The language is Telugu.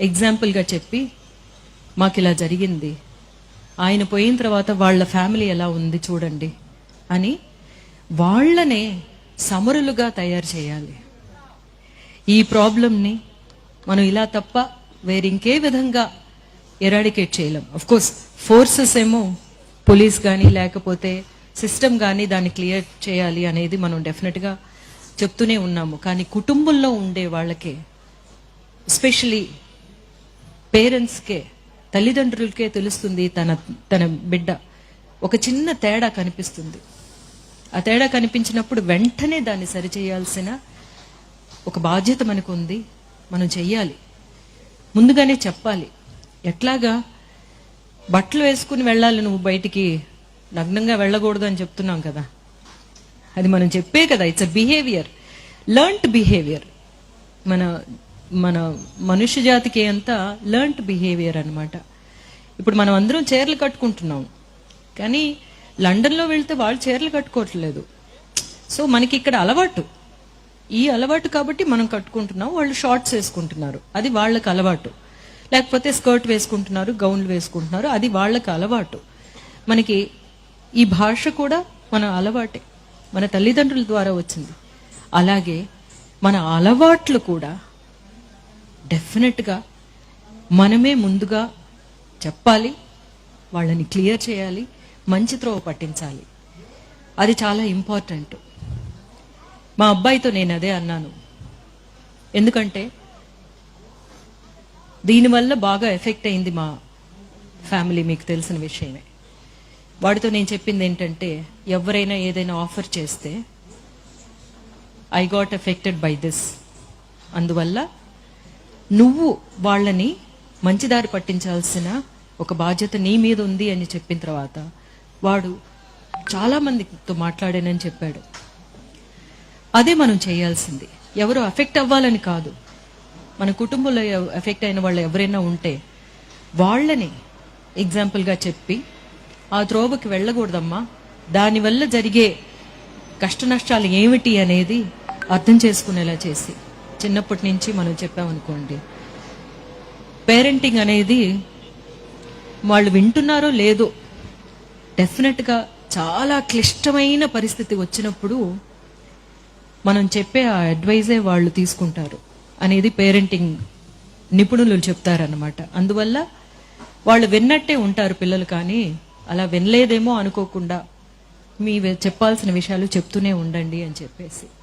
ఎగ్జాంపుల్గా చెప్పి మాకు ఇలా జరిగింది. ఆయన పోయిన తర్వాత వాళ్ళ ఫ్యామిలీ ఎలా ఉంది చూడండి అని వాళ్ళనే సమరులుగా తయారు చేయాలి. ఈ ప్రాబ్లంని మనం ఇలా తప్ప వేరింకే విధంగా ఎరాడికేట్ చేయలేం. అఫ్ కోర్స్ ఫోర్సెస్ ఏమో పోలీస్ కానీ లేకపోతే సిస్టమ్ కానీ దాన్ని క్లియర్ చేయాలి అనేది మనం డెఫినెట్గా చెప్తూనే ఉన్నాము. కానీ కుటుంబంలో ఉండే వాళ్ళకే ఎస్పెషలీ పేరెంట్స్కే తల్లిదండ్రులకే తెలుస్తుంది తన తన బిడ్డ. ఒక చిన్న తేడా కనిపిస్తుంది. ఆ తేడా కనిపించినప్పుడు వెంటనే దాన్ని సరిచేయాల్సిన ఒక బాధ్యత మనకు ఉంది మనం చెయ్యాలి. ముందుగానే చెప్పాలి. ఎట్లాగా? బట్టలు వేసుకుని వెళ్ళాలి నువ్వు బయటికి. నగ్నంగా వెళ్ళకూడదు అని చెప్తున్నాం కదా. అది మనం చెప్పే కదా it's a behaviour learn behaviour మన మన మనుష్య జాతికి అంతా లర్న్డ్ బిహేవియర్ అనమాట ఇప్పుడు మనం అందరం చీరలు కట్టుకుంటున్నాం. కానీ లండన్లో వెళ్తే వాళ్ళు చీరలు కట్టుకోవట్లేదు. సో మనకి ఇక్కడ అలవాటు. ఈ అలవాటు కాబట్టి మనం కట్టుకుంటున్నాం వాళ్ళు షార్ట్స్ వేసుకుంటున్నారు. అది వాళ్ళకి అలవాటు. లేకపోతే స్కర్ట్ వేసుకుంటున్నారు గౌన్లు వేసుకుంటున్నారు అది వాళ్ళకి అలవాటు. మనకి ఈ భాష కూడా మన అలవాటే. మన తల్లిదండ్రుల ద్వారా వచ్చింది. అలాగే మన అలవాట్లు కూడా డెఫినెట్గా మనమే ముందుగా చెప్పాలి వాళ్ళని క్లియర్ చేయాలి మంచి త్రోవ పట్టించాలి. అది చాలా ఇంపార్టెంట్. మా అబ్బాయితో నేను అదే అన్నాను. ఎందుకంటే దీనివల్ల బాగా ఎఫెక్ట్ అయింది మా ఫ్యామిలీ మీకు తెలిసిన విషయమే. వాడితో నేను చెప్పింది ఏంటంటే ఎవరైనా ఏదైనా ఆఫర్ చేస్తే I got affected by this అందువల్ల నువ్వు వాళ్ళని మంచిదారి పట్టించాల్సిన ఒక బాధ్యత నీ మీద ఉంది అని చెప్పిన తర్వాత వాడు చాలా మందితో మాట్లాడానని చెప్పాడు. అదే మనం చేయాల్సింది. ఎవరు అఫెక్ట్ అవ్వాలని కాదు. మన కుటుంబంలో ఎఫెక్ట్ అయిన వాళ్ళు ఎవరైనా ఉంటే వాళ్ళని ఎగ్జాంపుల్గా చెప్పి ఆ త్రోవకి వెళ్ళకూడదమ్మా. దానివల్ల జరిగే కష్ట నష్టాలు ఏమిటి అనేది అర్థం చేసుకునేలా చేసి చిన్నప్పటి నుంచి మనం చెప్పామనుకోండి పేరెంటింగ్ అనేది వాళ్ళు వింటున్నారో లేదో డెఫినెట్గా చాలా క్లిష్టమైన పరిస్థితి వచ్చినప్పుడు మనం చెప్పే ఆ అడ్వైజే వాళ్ళు తీసుకుంటారు అనేది పేరెంటింగ్ నిపుణులు చెప్తారనమాట అందువల్ల వాళ్ళు విన్నట్టే ఉంటారు పిల్లలు కానీ అలా వినలేదేమో అనుకోకుండా మీ చెప్పాల్సిన విషయాలు చెప్తూనే ఉండండి అని చెప్పేసి.